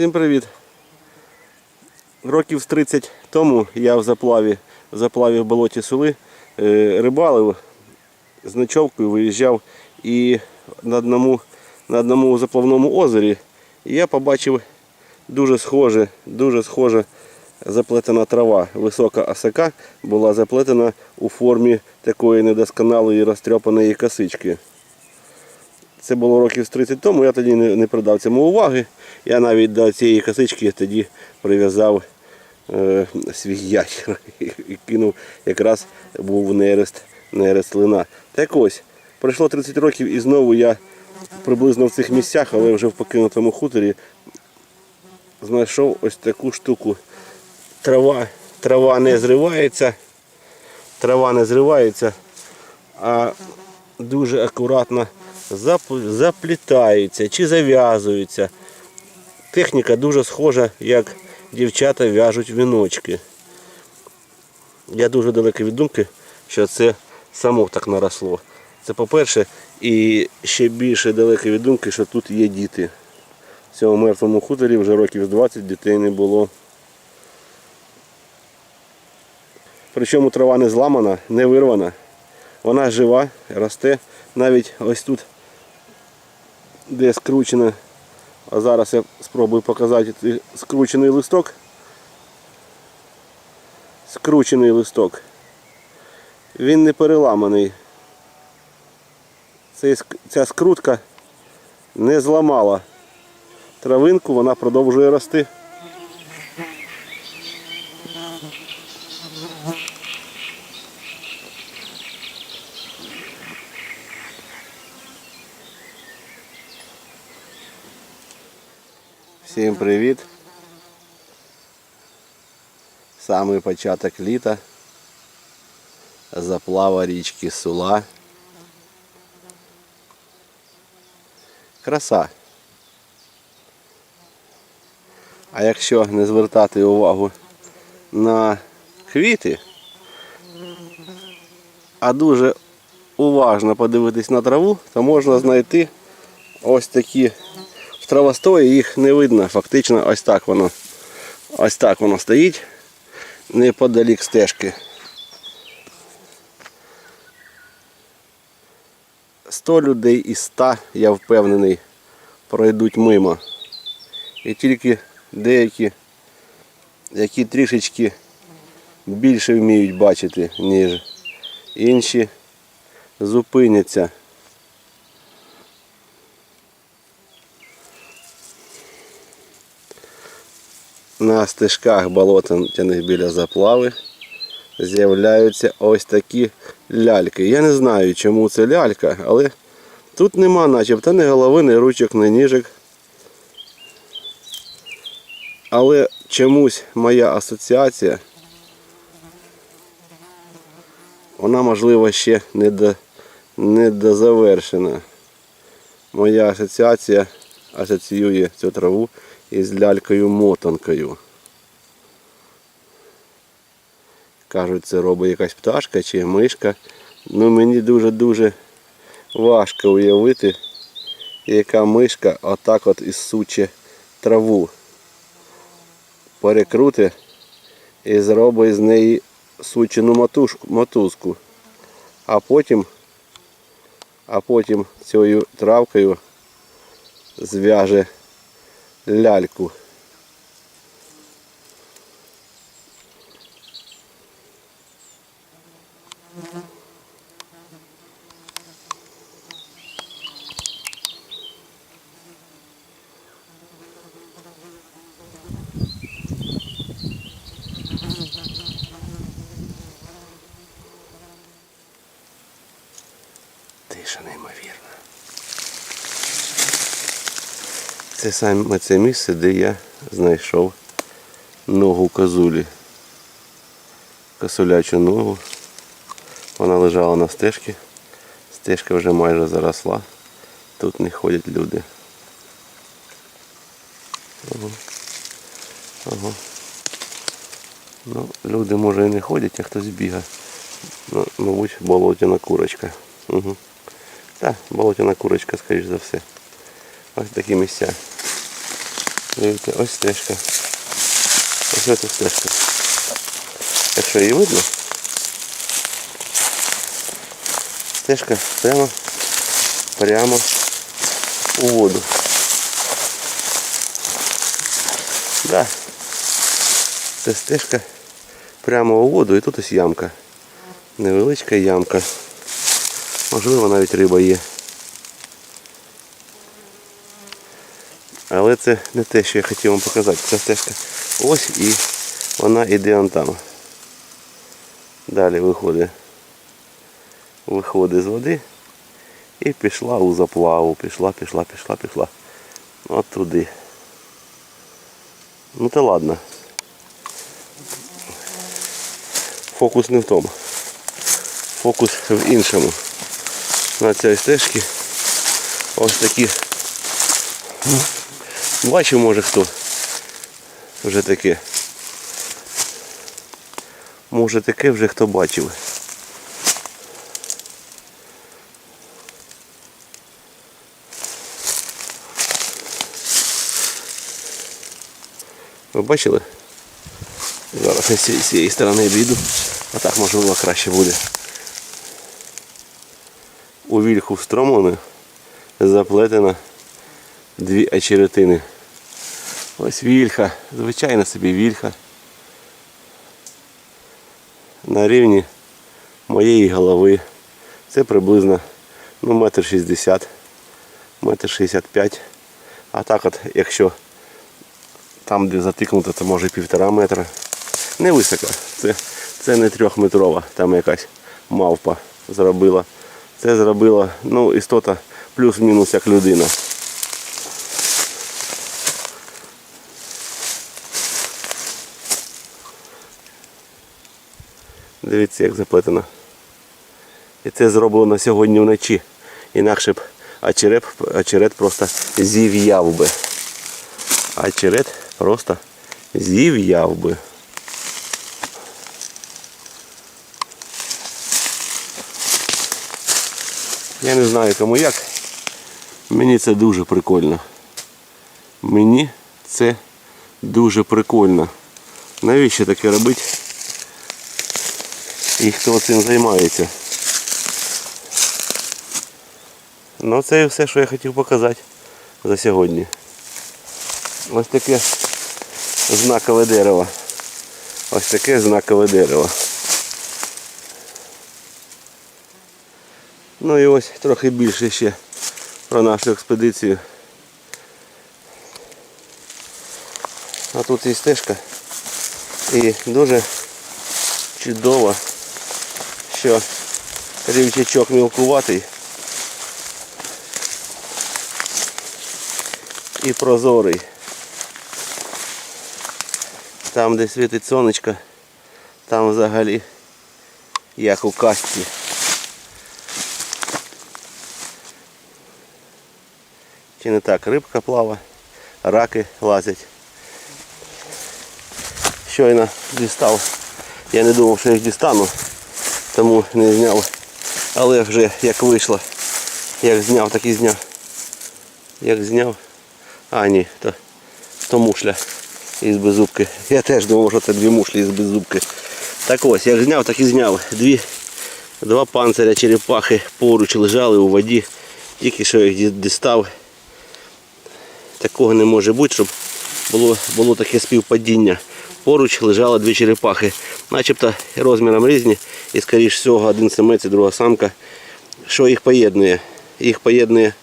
Всім привіт. Років з 30 тому я в заплаві, в заплаві в болоті Сули е, рибалив з ночовкою, виїжджав і на одному, на одному заплавному озері я побачив дуже схоже, дуже схоже заплетена трава. Висока осака була заплетена у формі такої недосконалої розтрьопаної косички. Це було років з 30 тому, я тоді не, придав цьому уваги. Я навіть до цієї косички тоді прив'язав е, свій ятір і кинув, якраз був нерест, нерест лина. Так ось, пройшло 30 років і знову я приблизно в цих місцях, але вже в покинутому хуторі, знайшов ось таку штуку. Трава, трава не зривається, трава не зривається, а дуже акуратно заплітаються чи зав'язуються. Техніка дуже схожа, як дівчата в'яжуть віночки. Я дуже далекий від думки, що це само так наросло. Це по-перше, і ще більше далекий від думки, що тут є діти. В цьому мертвому хуторі вже років 20 дітей не було. Причому трава не зламана, не вирвана. Вона жива, росте. Навіть ось тут, де скручена, а зараз я спробую показати скручений листок. Скручений листок. Він не переламаний. Ця скрутка не зламала травинку, вона продовжує рости. Всім привіт. Самий початок літа. Заплава річки Сула. Краса. А якщо не звертати увагу на квіти, а дуже уважно подивитись на траву, то можна знайти ось такі травостої їх не видно. Фактично ось так воно. Ось так воно стоїть неподалік стежки. 100 людей із 100, я впевнений, пройдуть мимо. І тільки деякі, які трішечки більше вміють бачити, ніж інші, зупиняться. На стежках болотяних біля заплави з'являються ось такі ляльки. Я не знаю, чому це лялька, але тут нема начебто ні голови, ні ручок, ні ніжок. Але чомусь моя асоціація, вона можливо ще не, до, не дозавершена. Моя асоціація асоціює цю траву із лялькою-мотанкою. Кажуть, це робить якась пташка чи мишка. Ну мені дуже-дуже важко уявити, яка мишка отак от ісуче траву. Перекрути і зробить з неї сучену матушку, мотузку. А потім, а потім цією травкою зв'яже ляльку. Тиша Це саме це місце, де я знайшов ногу козулі. Косулячу ногу. Вона лежала на стежці. Стежка вже майже заросла. Тут не ходять люди. Ага. Ага. Ну, люди може і не ходять, а хтось бігає. Ну, мабуть, болотяна курочка. Угу. Так, болотяна курочка, скоріш за все. Ось такі місця. Дивіться, ось стежка. Ось ця стежка. Якщо її видно, стежка прямо, прямо у воду. Да. Це стежка прямо у воду і тут ось ямка. Невеличка ямка. Можливо, навіть риба є. Але це не те, що я хотів вам показати. Ця стежка ось і вона йде он там. Далі виходить. Виходить з води і пішла у заплаву. Пішла, пішла, пішла, пішла. От туди. Ну та ладно. Фокус не в тому. Фокус в іншому. На цій стежці ось такі. Бачив може хто вже таке. Може таке вже хто бачив. Ви бачили? Зараз я з цієї- сторони обійду, а так можливо краще буде. У вільху встромлене заплетено дві очеретини. Ось вільха, звичайно собі вільха. На рівні моєї голови. Це приблизно ну, метр шістдесят, метр шістдесят п'ять. А так от, якщо там, де затикнуто, то може півтора метра. Не високо. Це, це не трьохметрова, там якась мавпа зробила. Це зробила ну, істота плюс-мінус як людина. Дивіться, як заплетено. І це зроблено сьогодні вночі. Інакше б очерет, очерет просто зів'яв би. Очерет просто зів'яв би. Я не знаю кому як. Мені це дуже прикольно. Мені це дуже прикольно. Навіщо таке робити? І хто цим займається? Ну це і все, що я хотів показати за сьогодні. Ось таке знакове дерево. Ось таке знакове дерево. Ну і ось трохи більше ще про нашу експедицію. А тут і стежка. І дуже чудово, що рівчачок мілкуватий і прозорий. Там, де світить сонечко, там взагалі як у касті. Чи не так рибка плава, раки лазять. Щойно дістав. Я не думав, що їх дістану, тому не зняв. Але вже як вийшло, як зняв, так і зняв. Як зняв. А ні, то, то мушля із беззубки. Я теж думав, що це дві мушлі із беззубки. Так ось, як зняв, так і зняв. Дві, два панциря черепахи поруч лежали у воді. Тільки що їх дістав. Такого не може бути, щоб було, було таке співпадіння. Поруч лежало дві черепахи, начебто розміром різні, і скоріш всього один самець і друга самка. Що їх поєднує? Їх поєднує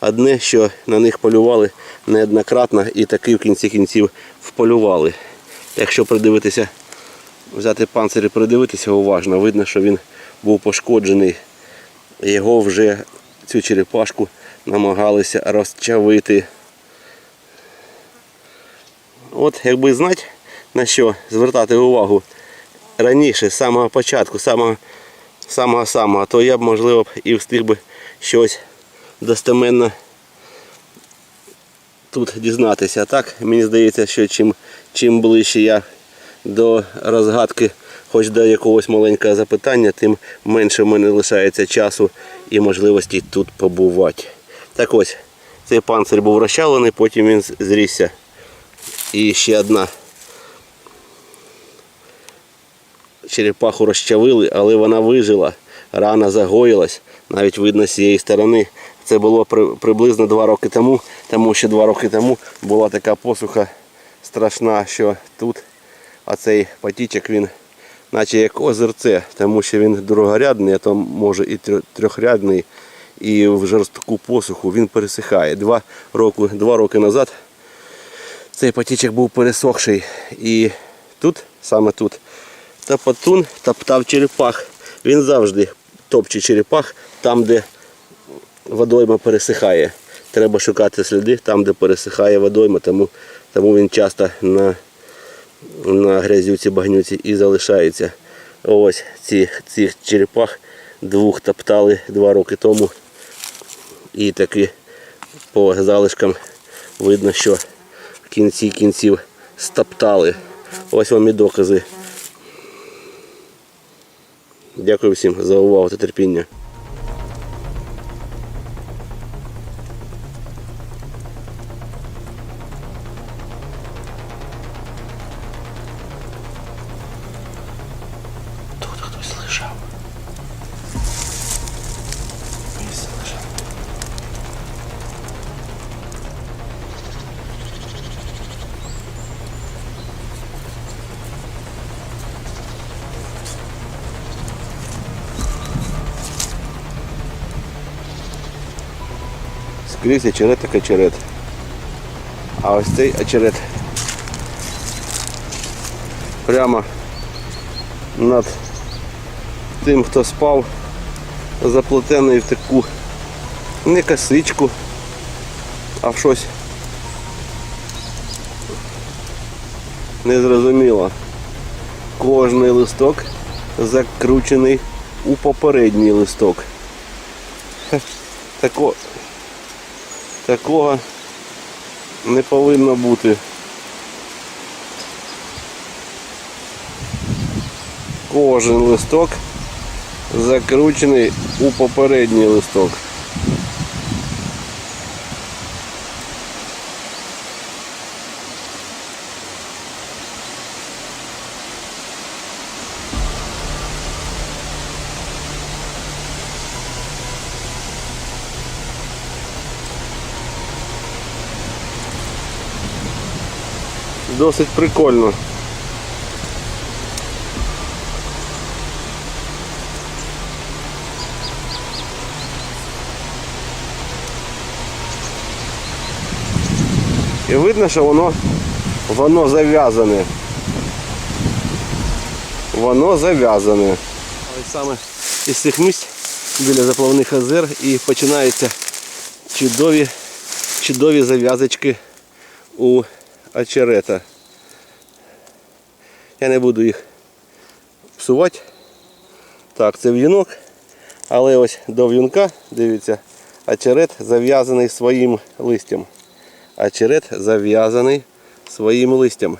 одне, що на них полювали неоднократно і таки в кінці кінців вполювали. Якщо придивитися, взяти панцир і придивитися уважно, видно, що він був пошкоджений. Його вже цю черепашку намагалися розчавити. От якби знати на що звертати увагу раніше, з самого початку, самого самого самого, то я б можливо і встиг би щось достеменно тут дізнатися. А так мені здається, що чим, чим ближче я до розгадки, хоч до якогось маленького запитання, тим менше в мене лишається часу і можливості тут побувати. Так ось, цей панцир був розчавлений, потім він зрісся І ще одна. Черепаху розчавили, але вона вижила. Рана загоїлась. Навіть видно з цієї сторони. Це було при- приблизно два роки тому, тому що два роки тому була така посуха страшна, що тут оцей потічок він наче як озерце, тому що він другорядний, а то може і трьохрядний. І в жорстку посуху він пересихає. Два роки, два роки назад цей потічок був пересохший. І тут, саме тут, тапатун топтав черепах. Він завжди топче черепах там, де водойма пересихає. Треба шукати сліди там, де пересихає водойма, тому, тому він часто на, на грязюці багнюці і залишається. Ось ці, цих черепах двох топтали два роки тому. І таки по залишкам видно, що в кінці кінців стоптали. Ось вам і докази. Дякую всім за увагу та терпіння. Тут хтось лежав. Скрізь очерет так очерет. А ось цей очерет прямо над тим, хто спав, заплетений в таку не косичку, а в щось незрозуміло. Кожний листок закручений у попередній листок. Тако, такого не повинно бути. Кожен листок закручений у попередній листок. Досить прикольно. І видно, що воно, воно зав'язане. Воно зав'язане. Саме із цих місць біля заплавних озер і починаються чудові, чудові зав'язочки у очерета. Я не буду їх псувати. Так, це в'юнок. Але ось до в'юнка, дивіться, очерет зав'язаний своїм листям. Очерет зав'язаний своїм листям.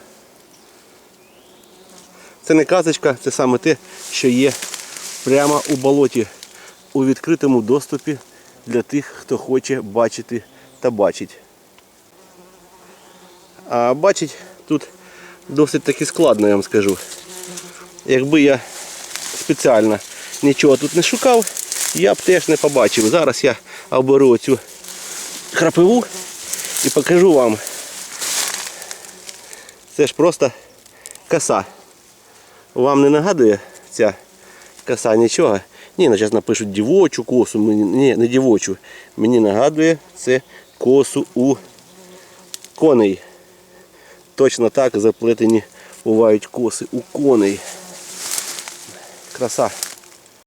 Це не казочка, це саме те, що є прямо у болоті, у відкритому доступі для тих, хто хоче бачити та бачить. А бачить тут досить таки складно, я вам скажу. Якби я спеціально нічого тут не шукав, я б теж не побачив. Зараз я оберу цю храпиву і покажу вам. Це ж просто коса. Вам не нагадує ця коса нічого? Ні, ну, зараз напишуть дівочу косу. Ні, не дівочу. Мені нагадує це косу у коней. Точно так заплетені бувають коси у коней. Краса.